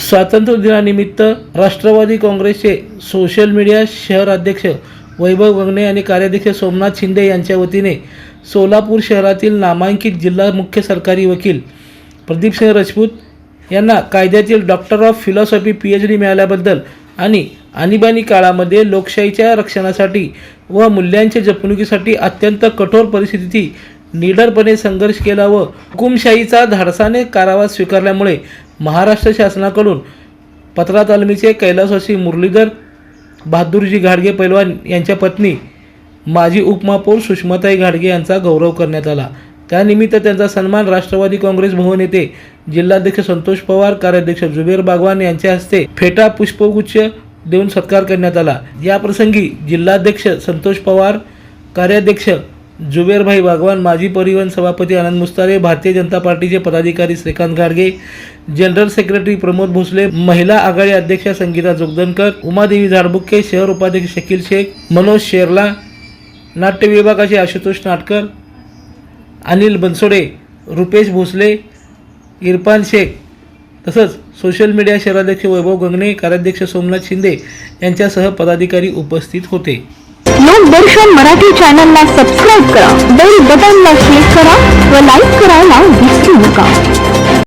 स्वातंत्र्य दिनानिमित्त राष्ट्रवादी काँग्रेसचे सोशल मीडिया शहर अध्यक्ष वैभव गंगणे आणि कार्याध्यक्ष सोमनाथ शिंदे यांच्या वतीने सोलापूर शहरातील नामांकित जिल्हा मुख्य सरकारी वकील प्रदीपसिंह राजपूत यांना कायद्यातील doctor of philosophy P H D मिळाल्याबद्दल आणि आणीबाणी काळामध्ये लोकशाहीच्या रक्षणासाठी व मूल्यांच्या जपणुकीसाठी अत्यंत कठोर परिस्थितीत निडरपणे संघर्ष केला व हुकुमशाहीचा धाडसाने कारावास स्वीकारल्यामुळे महाराष्ट्र शासनाकडून पत्रा तालमीचे कैलासवासी मुरलीधर बहादूरजी घाडगे पैलवान यांच्या पत्नी माजी उपमहापौर सुषमाताई घाडगे यांचा गौरव करण्यात आला. त्यानिमित्त त्यांचा सन्मान राष्ट्रवादी काँग्रेस भवन येथे जिल्हाध्यक्ष संतोष पवार कार्याध्यक्ष जुबेर बागवान यांच्या हस्ते फेटा पुष्पगुच्छ देऊन सत्कार करण्यात आला. या प्रसंगी जिल्हाध्यक्ष संतोष पवार कार्याध्यक्ष जुबेरभाई बागवान माजी परिवहन सभापती आनंद मुस्तारे भारतीय जनता पार्टीचे पदाधिकारी श्रीकांत गाडगे जनरल सेक्रेटरी प्रमोद भोसले महिला आघाडी अध्यक्षा संगीता जोगदनकर उमादेवी झाडबुक्के शहर उपाध्यक्ष शकील शेख मनोज शेरला नाट्य विभागाचे आशुतोष नाटकर अनिल बनसोडे रुपेश भोसले इरफान शेख तसंच सोशल मीडिया शहराध्यक्ष वैभव गंगणे कार्याध्यक्ष सोमनाथ शिंदे यांच्यासह पदाधिकारी उपस्थित होते. लोकदर्शन मराठी चॅनलला सबस्क्राईब करा बेल बटनला क्लिक करा व लाईक करायला विसरू नका.